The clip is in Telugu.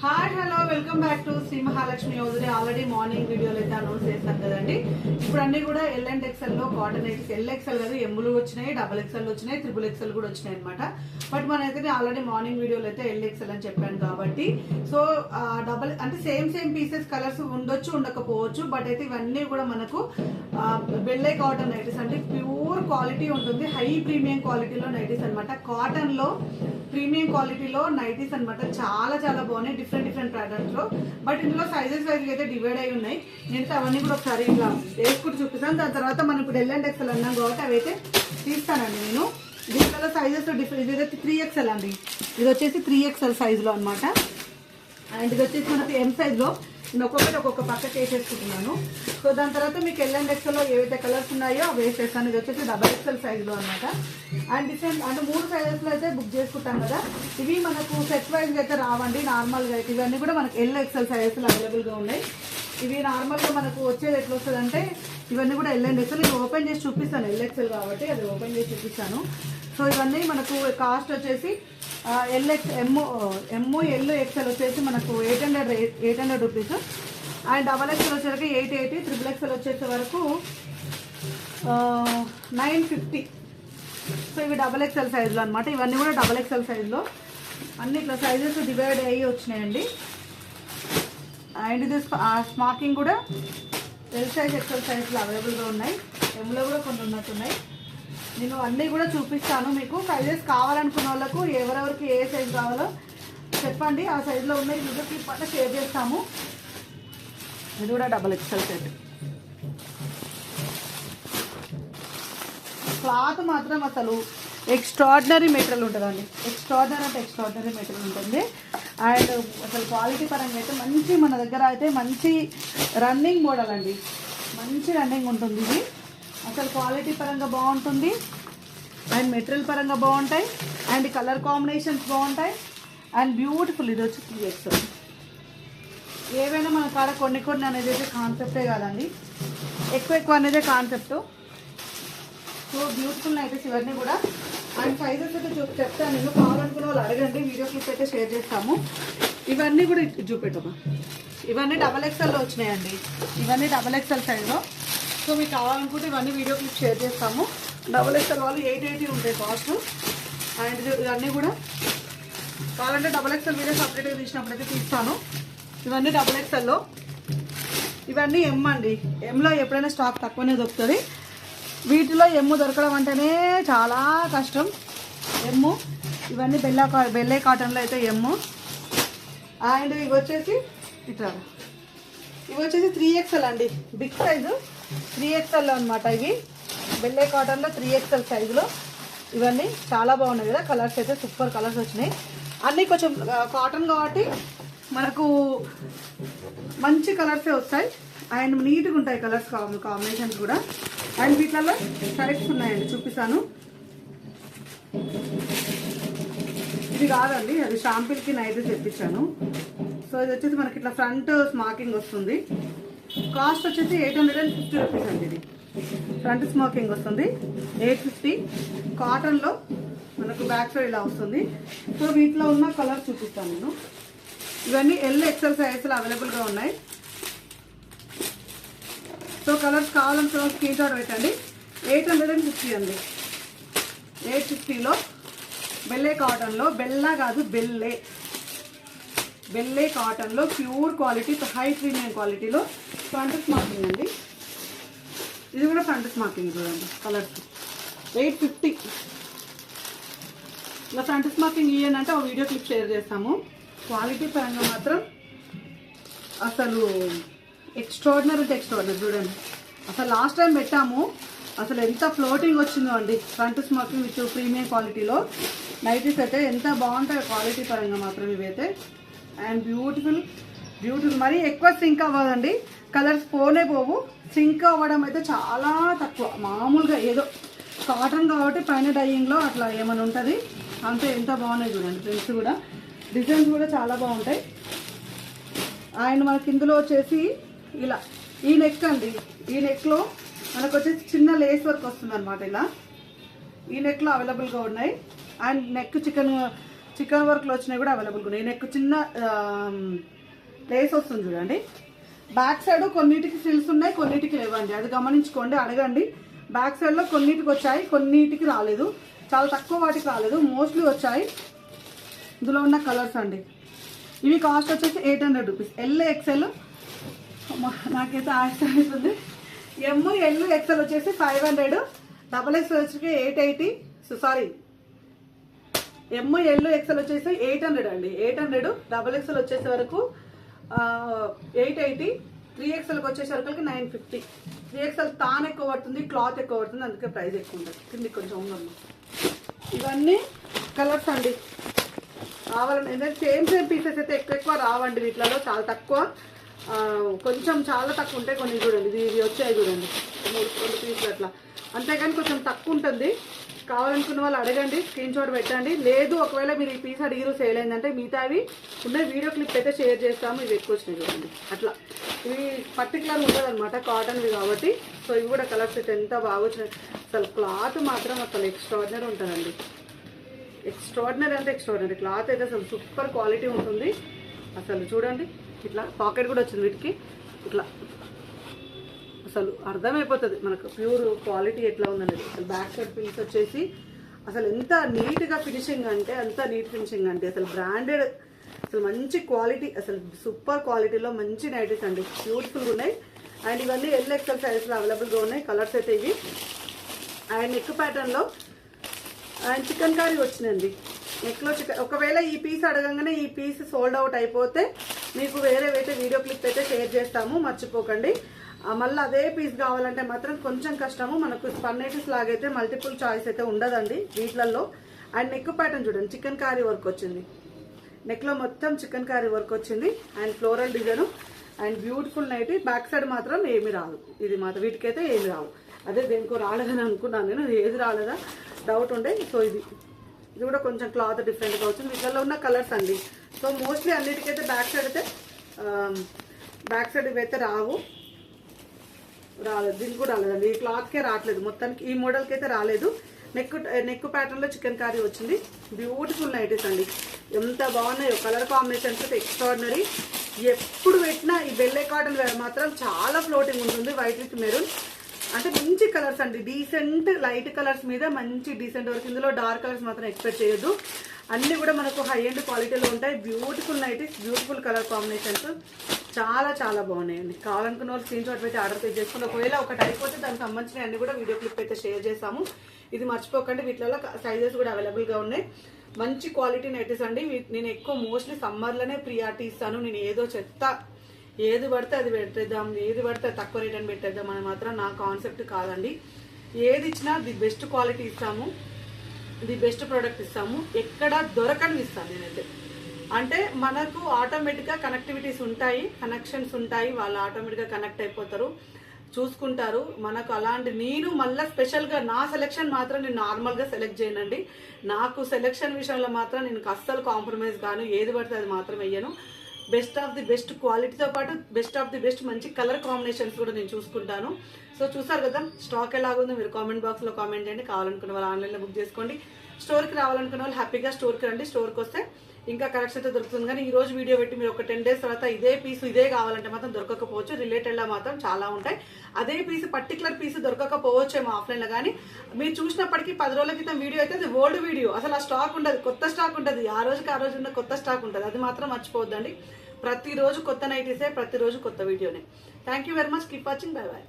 Hi hello welcome back to Shri Mahalakshmi Yojane already morning వీడియోలు అయితే అనౌన్స్ చేస్తాను కదండి. ఇప్పుడు అన్ని కూడా ఎల్ అండ్ ఎక్సెల్లో కాటన్ ఎక్స్ ఎల్ ఎక్సెల్ కాదు ఎమ్ములు వచ్చినాయి డబల్ ఎక్సెల్ వచ్చినాయి త్రిబుల్ ఎక్సెల్ కూడా వచ్చినాయి అనమాట బట్ మనైతే ఆల్రెడీ మార్నింగ్ వీడియోలో అయితే ఎల్ ఎక్సెల్ అని చెప్పాను కాబట్టి సో డబల్ అంటే సేమ్ సేమ్ పీసెస్ కలర్స్ ఉండొచ్చు ఉండకపోవచ్చు బట్ అయితే ఇవన్నీ కూడా మనకు బెల్లే కాటన్ నైటీస్ అంటే ప్యూర్ క్వాలిటీ ఉంటుంది హై ప్రీమియం క్వాలిటీలో నైటీస్ అనమాట కాటన్లో ప్రీమియం క్వాలిటీలో నైటీస్ అనమాట చాలా చాలా బాగున్నాయి. డిఫరెంట్ డిఫరెంట్ ప్యాటర్న్స్లో బట్ ఇందులో సైజెస్ వైజ్ అయితే డివైడ్ అయి ఉన్నాయి. నేను అవన్నీ కూడా ఒకసారి ఇట్లా వేసుకుంటూ చూపిస్తాను. దాని తర్వాత మనం ఇప్పుడు ఎల్ అండ్ ఎక్సెల్ అన్నాం కాబట్టి అవి అయితే తీస్తానండి నేను. దీంట్లో సైజెస్ డిఫరెంట్ ఇది త్రీ ఎక్స్ఎల్ అండి. ఇది వచ్చేసి త్రీ ఎక్స్ఎల్ సైజులో అనమాట అండ్ ఇది వచ్చేసి మనకి ఎం సైజ్లో నేను ఒక్కొక్కటి ఒక్కొక్క పక్కకి వేసేసుకుంటున్నాను. సో దాని తర్వాత మీకు ఎల్ఎన్ అండ్ ఎక్స్ఎల్లో ఏవైతే కలర్స్ ఉన్నాయో అవి వేసేస్తాను. ఇది వచ్చేసి డబల్ ఎక్స్ఎల్ సైజులో అనమాట అండ్ డిఫరెంట్ అంటే మూడు సైజెస్లో అయితే బుక్ చేసుకుంటాం కదా. ఇవి మనకు సెట్ వైజ్ అయితే రావండి. నార్మల్గా అయితే. ఇవన్నీ కూడా మనకు ఎల్ ఎక్స్ఎల్ సైజెస్లో అవైలబుల్గా ఉన్నాయి. ఇవి నార్మల్గా మనకు వచ్చేది ఎట్లా వస్తుంది అంటే ఇవన్నీ కూడా ఎల్ అండ్ నేను ఓపెన్ చేసి చూపిస్తాను ఎల్ఎక్సెల్ కాబట్టి అది ఓపెన్ చేసి చూపిస్తాను. సో ఇవన్నీ మనకు కాస్ట్ వచ్చేసి L X M M L XL వచ్చేసి మనకు eight hundred eight hundred rupees and double XL వచ్చేసరికి ఎయిట్ ఎయిటీ త్రిబుల్ ఎక్స్ఎల్ వచ్చేసే వరకు నైన్ ఫిఫ్టీ సో ఇవి డబల్ ఎక్స్ఎల్ సైజులో అనమాట ఇవన్నీ కూడా డబల్ ఎక్స్ఎల్ సైజులో అన్ని ఇట్లా సైజెస్ డివైడ్ అయ్యి వచ్చినాయండి. అండ్ ఇది స్మాకింగ్ కూడా ఎల్ సైజ్ ఎక్స్ఎల్ సైజ్లో అవైలబుల్గా ఉన్నాయి. ఎంలో కూడా కొన్ని ఉన్నట్టున్నాయి. నేను అన్నీ కూడా చూపిస్తాను మీకు. సైజెస్ కావాలనుకున్న వాళ్ళకు ఎవరెవరికి ఏ సైజ్ కావాలో చెప్పండి. ఆ సైజులో ఉన్నాయి వీడియో క్లిప్ అంటే షేర్ చేస్తాము. ఇది కూడా డబల్ ఎక్సెల్ సెట్ క్లాత్ మాత్రం అసలు ఎక్స్ట్రాడినరీ మెటీరియల్ ఉంటుందండి. ఎక్స్ట్రాడినరీ అంటే ఎక్స్ట్రాడినరీ మెటీరియల్ ఉంటుంది. అండ్ అసలు క్వాలిటీ పరంగా అయితే మంచి మన దగ్గర అయితే మంచి రన్నింగ్ మోడల్ అండి. మంచి రన్నింగ్ ఉంటుంది ఇది. అసలు క్వాలిటీ పరంగా బాగుంటుంది. అండ్ మెటీరియల్ పరంగా బాగుంటాయి. అండ్ కలర్ కాంబినేషన్స్ బాగుంటాయి. అండ్ బ్యూటిఫుల్ ఇది వచ్చి త్రీ ఎక్స్ ఏవైనా మన కాడ కొన్ని కొన్ని అనేది అయితే కాన్సెప్టే కాదండి. ఎక్కువ ఎక్కువ అనేది కాన్సెప్ట్ సో బ్యూటిఫుల్ అయితే ఇవన్నీ కూడా అండ్ సైజెస్ అయితే చూ చెప్తాను. నేను కావాలనుకున్న వాళ్ళు అడగండి. వీడియో క్లిప్ అయితే షేర్ చేస్తాము. ఇవన్నీ కూడా ఇటు చూపెట్టమ్మా. ఇవన్నీ డబల్ ఎక్స్ఎల్లో వచ్చినాయండి. ఇవన్నీ డబల్ ఎక్స్ఎల్ సైజ్లో సో మీకు కావాలనుకుంటే ఇవన్నీ వీడియో క్లిప్ షేర్ చేస్తాము. డబల్ ఎక్స్ఎల్ వాళ్ళు ఎయిట్ ఎయిటీ ఉంటాయి కాస్ట్. అండ్ ఇవన్నీ కూడా కావాలంటే డబల్ ఎక్స్ఎల్ వీడియో సపరేట్గా తీసినప్పుడు అయితే తీస్తాను. ఇవన్నీ డబల్ ఎక్స్ఎల్లో ఇవన్నీ ఎమ్ అండి. ఎమ్లో ఎప్పుడైనా స్టాక్ తక్కువనే దొరుకుతుంది. వీటిలో ఎమ్ము దొరకడం అంటేనే చాలా కష్టం. ఎమ్ము ఇవన్నీ బెల్లా కా బెల్లే కాటన్లో అయితే ఎమ్ము. అండ్ ఇవి వచ్చేసి ఇట్లా. ఇవి వచ్చేసి త్రీ ఎక్స్ఎల్ అండి. బిగ్ సైజు త్రీ ఎక్స్ఎల్ అనమాట ఇవి. బెల్లే కాటన్లో త్రీ ఎక్స్ఎల్ సైజులో ఇవన్నీ చాలా బాగున్నాయి కదా. కలర్స్ అయితే సూపర్ కలర్స్ వచ్చినాయి. అన్నీ కొంచెం కాటన్ కాబట్టి మనకు మంచి కలర్సే వస్తాయి. అండ్ నీట్గా ఉంటాయి కలర్స్ కాంబినేషన్స్ కూడా. అండ్ వీటిలలో కరెక్ట్స్ ఉన్నాయండి చూపిస్తాను. ఇది కాదండి అది షాంపిల్కి నైట్ తెప్పించాను. సో ఇది వచ్చేసి మనకి ఇట్లా ఫ్రంట్ స్మాకింగ్ వస్తుంది. కాస్ట్ వచ్చేసి eight hundred and fifty rupees అండి ఇది. ఫ్రంట్ స్మోకింగ్ వస్తుంది. Eight fifty. కాటన్లో మనకు బ్యాక్ సైడ్ ఇలా వస్తుంది. సో వీటిలో ఉన్న కలర్ చూపిస్తాను నేను. ఇవన్నీ ఎల్ ఎక్సెల్ సైజెస్లో అవైలబుల్గా ఉన్నాయి. సో కలర్స్ కావాలనుకున్న స్క్రీన్ షాట్ పెట్టండి. Eight hundred and. ఫిఫ్టీ అండి ఎయిట్ ఫిఫ్టీలో బెల్లే కాటన్లో బెల్లా కాదు బెల్లే బెల్లే కాటన్లో ప్యూర్ క్వాలిటీ హై ప్రీమియం క్వాలిటీలో ఫ్రంట్ మార్కింగ్ అండి. ఇది కూడా ఫ్రంట్ మార్కింగ్ చూడండి కలర్స్ ఎయిట్ ఫిఫ్టీ ఇలా ఫ్రంట్ మార్కింగ్ ఇయ్యండి అంటే ఒక వీడియో క్లిప్ షేర్ చేస్తాము. క్వాలిటీ పరంగా మాత్రం అసలు ఎక్స్ట్రాడినరీ అంటే ఎక్స్ట్రాడినరీ చూడండి. అసలు లాస్ట్ టైం పెట్టాము అసలు ఎంత ఫ్లోటింగ్ వచ్చిందో అండి. ఫ్రంట్ స్మోకింగ్ విత్ ప్రీమియం క్వాలిటీలో నైటీస్ అయితే ఎంత బాగుంటాయి క్వాలిటీ పరంగా మాత్రం ఇవైతే. అండ్ బ్యూటిఫుల్ బ్యూటిఫుల్ మరీ ఎక్కువ సింక్ అవ్వదండి. కలర్స్ పోనే పోవు. సింక్ అవ్వడం అయితే చాలా తక్కువ. మామూలుగా ఏదో కాటన్ కాబట్టి పైన డైయింగ్లో అట్లా ఏమైనా ఉంటుంది. అంతే ఎంత బాగున్నాయి చూడండి. ప్రింట్స్ కూడా. డిజైన్స్ కూడా చాలా బాగుంటాయి. అండ్ మనకి ఇందులో వచ్చేసి ఇలా ఈ నెక్ అండి. ఈ నెక్లో మనకు వచ్చేసి చిన్న లేస్ వర్క్ వస్తుంది అనమాట ఇలా. ఈ నెక్లో అవైలబుల్గా ఉన్నాయి. అండ్ నెక్ చికెన్ చికెన్ వర్క్లో వచ్చినాయి కూడా అవైలబుల్గా ఉన్నాయి. నెక్ చిన్న లేస్ వస్తుంది చూడండి. బ్యాక్ సైడ్ కొన్నిటికి సిల్స్ ఉన్నాయి కొన్నిటికి లేవండి. అది గమనించుకోండి అడగండి. బ్యాక్ సైడ్లో కొన్నిటికి వచ్చాయి కొన్నిటికి రాలేదు. చాలా తక్కువ వాటికి రాలేదు. మోస్ట్లీ వచ్చాయి. ఇందులో ఉన్న కలర్స్ అండి. ఇవి కాస్ట్ వచ్చేసి eight hundred rupees. L XL నాకైతే ఆశ ఎమ్ ఎల్ ఎక్సెల్ వచ్చేసి ఫైవ్ హండ్రెడ్ డబల్ ఎక్సెల్ వచ్చేసి eight eighty so sorry M L XL వచ్చేసి ఎయిట్ హండ్రెడ్ అండి. ఎయిట్ హండ్రెడ్ డబల్ ఎక్సెల్ వచ్చేసే వరకు ఎయిట్ ఎయిటీ త్రీ ఎక్స్ఎల్కి వచ్చేసరికి నైన్ ఫిఫ్టీ త్రీ ఎక్స్ఎల్ తాన్ ఎక్కువ పడుతుంది క్లాత్ ఎక్కువ పడుతుంది అందుకే ప్రైస్ ఎక్కువ ఉంటుంది కింది కొంచెం ఉందమ్మా. ఇవన్నీ కలర్స్ అండి. రావాలని ఎందుకంటే సేమ్ సేమ్ పీసెస్ అయితే ఎక్కువ ఎక్కువ రావండి వీటిలలో చాలా తక్కువ. కొంచెం చాలా తక్కువ ఉంటాయి కొన్ని చూడండి. ఇది ఇవి వచ్చాయి చూడండి. మూడు రెండు పీసులు అట్లా. అంతేగాని కొంచెం తక్కువ ఉంటుంది. కావాలనుకున్న వాళ్ళు అడగండి స్క్రీన్ షాట్ పెట్టండి. లేదు ఒకవేళ మీరు ఈ పీస్ అడిగిరు సేల్ అయిందంటే మిగతావి ఉన్న వీడియో క్లిప్ అయితే షేర్ చేస్తాము. ఇవి ఎక్కువ వచ్చినాయి చూడండి. అట్లా. ఇవి పర్టికులర్ ఉంటుంది అనమాట కాటన్వి కాబట్టి. సో ఇవి కూడా కలర్స్ అయితే ఎంత బాగా వచ్చినాయి. అసలు క్లాత్ మాత్రం అసలు ఎక్స్ట్రాడినరీ ఉంటుందండి. ఎక్స్ట్రాడినరీ అంటే ఎక్స్ట్రాడినరీ క్లాత్ అయితే అసలు సూపర్ క్వాలిటీ ఉంటుంది. అసలు చూడండి ఇట్లా పాకెట్ కూడా వచ్చింది వీటికి. ఇట్లా అసలు అర్థమైపోతుంది మనకు ప్యూర్ క్వాలిటీ ఎట్లా ఉందనేది. అసలు బ్యాక్ సైడ్ పీస్ వచ్చేసి అసలు ఎంత నీట్గా ఫినిషింగ్ అంటే అంత నీట్ ఫినిషింగ్ అంటే అసలు బ్రాండెడ్ అసలు మంచి క్వాలిటీ అసలు సూపర్ క్వాలిటీలో మంచి నైటీస్ అండి. బ్యూటిఫుల్గా ఉన్నాయి. అండ్ ఇవన్నీ ఎల్ ఎక్సెల్ సైజెస్లో అవైలబుల్గా ఉన్నాయి. కలర్స్ అయితే ఇవి. అండ్ నెక్ ప్యాటర్న్లో అండ్ చికెన్ కర్రీ వచ్చిందండి. నెక్లో చికెన్ ఒకవేళ ఈ పీస్ అడగంగానే ఈ పీస్ సోల్డ్ అవుట్ అయిపోతే మీకు వేరే అయితే వీడియో క్లిప్ అయితే షేర్ చేస్తాము మర్చిపోకండి. మళ్ళీ అదే పీస్ కావాలంటే మాత్రం కొంచెం కష్టము. మనకు స్పన్నైటిస్ లాగైతే మల్టిపుల్ చాయిస్ అయితే ఉండదండి వీటిలలో అండ్ నెక్ ప్యాటర్న్ చూడండి చికెన్ కర్రీ వర్క్ వచ్చింది. నెక్లో మొత్తం చికెన్ కర్రీ వర్క్ వచ్చింది. And floral design. And beautiful night back side మాత్రం ఏమి రాదు. ఇది మాత్రం వీటికైతే ఏమి రావు. అదే దేనికో రాలేదని అనుకున్నాను నేను ఏది రాలేదా? డౌట్ ఉండే సో ఇది. ఇది కూడా కొంచెం క్లాత్ డిఫరెంట్గా వచ్చింది. వీటిలో ఉన్న కలర్స్ అండి. సో మోస్ట్లీ అన్నిటికైతే బ్యాక్ సైడ్ అయితే బ్యాక్ సైడ్ ఇవైతే రావు. రాలేదు దీనికి కూడా రాలేదండి. ఈ క్లాత్కే రావట్లేదు. మొత్తానికి ఈ మోడల్కి అయితే రాలేదు. నెక్ నెక్ ప్యాటర్న్లో చికెన్ కర్రీ వచ్చింది. బ్యూటిఫుల్ నైటీస్ అండి. ఎంత బాగున్నాయో. కలర్ కాంబినేషన్స్ అయితే ఎక్స్ట్రాడినరీ ఎప్పుడు పెట్టినా ఈ బెల్లే కాటన్ మాత్రం చాలా ఫ్లోటింగ్ ఉంటుంది. వైట్ విత్ మెరూన్ అంటే మంచి కలర్స్ అండి. డీసెంట్ లైట్ కలర్స్ మీద మంచి డీసెంట్ వర్క్ ఇందులో డార్క్ కలర్స్ మాత్రం ఎక్స్పెక్ట్ చేయొద్దు. అన్ని కూడా మనకు హై అండ్ క్వాలిటీలో ఉంటాయి. Beautiful nighties beautiful colour combinations చాలా చాలా బాగున్నాయండి. కావాలనుకున్న వాళ్ళు స్క్రీన్ షాట్ అయితే ఆర్డర్ పే చేసుకోండి ఒకవేళ ఒకటి అయిపోతే దానికి సంబంధించిన అన్ని కూడా వీడియో క్లిప్ అయితే షేర్ చేసాము ఇది మర్చిపోకండి. వీటిలో సైజెస్ కూడా అవైలబుల్గా ఉన్నాయి. మంచి క్వాలిటీ నైటీస్ అండి. నేను ఎక్కువ మోస్ట్లీ సమ్మర్లోనే ప్రియారిటీ ఇస్తాను. నేను ఏదో చెత్త ఏది పడితే అది పెట్టేద్దాం ఏది పడితే తక్కువ రేట్ అని పెట్టేద్దాం అని మాత్రం నా కాన్సెప్ట్ కాదండి. ఏది ఇచ్చినా ది బెస్ట్ క్వాలిటీ ఇస్తాము ది బెస్ట్ ప్రోడక్ట్ ఇస్తాము ఎక్కడ దొరకని ఇస్తాను నేనైతే. అంటే మనకు ఆటోమేటిక్గా కనెక్టివిటీస్ ఉంటాయి కనెక్షన్స్ ఉంటాయి వాళ్ళు ఆటోమేటిక్గా కనెక్ట్ అయిపోతారు చూసుకుంటారు. మనకు అలాంటి నేను మళ్ళీ స్పెషల్గా నా సెలెక్షన్ మాత్రం నేను నార్మల్గా సెలెక్ట్ చేయనండి. నాకు సెలెక్షన్ విషయంలో మాత్రం నేను అస్సలు కాంప్రమైజ్ కాను ఏది పడితే అది మాత్రం వెయ్యను. బెస్ట్ ఆఫ్ ది బెస్ట్ క్వాలిటీతో పాటు బెస్ట్ ఆఫ్ ది బెస్ట్ మంచి కలర్ కాంబినేషన్స్ కూడా నేను చూసుకుంటాను. సో చూసారు కదా స్టాక్ ఎలాగుందో మీరు కామెంట్ బాక్స్లో కామెంట్ చేయండి. కావాలనుకున్న వాళ్ళు ఆన్లైన్లో బుక్ చేసుకోండి. స్టోర్కి రావాలనుకున్న వాళ్ళు హ్యాపీగా స్టోర్కి రండి. స్టోర్కి వస్తే ఇంకా కలెక్షన్ అయితే దొరుకుతుంది. కానీ ఈ రోజు వీడియో పెట్టి మీరు ఒక టెన్ డేస్ తర్వాత ఇదే పీస్ ఇదే కావాలంటే మాత్రం దొరకకపోవచ్చు. రిలేటెడ్లో మాత్రం చాలా ఉంటాయి. అదే పీస్ పర్టికులర్ పీస్ దొరకకపోవచ్చేమో ఆఫ్లైన్లో కానీ మీరు చూసినప్పటికీ పది రోజుల క్రితం వీడియో అయితే అది ఓల్డ్ వీడియో అసలు ఆ స్టాక్ ఉండదు. కొత్త స్టాక్ ఉంటుంది ఆ రోజుకి ఆ రోజు ఉన్న కొత్త స్టాక్ ఉంటుంది అది మాత్రం మర్చిపోవద్దండి. ప్రతిరోజు కొత్త నైటీసే ప్రతిరోజు కొత్త వీడియోనే thank you very much keep watching bye bye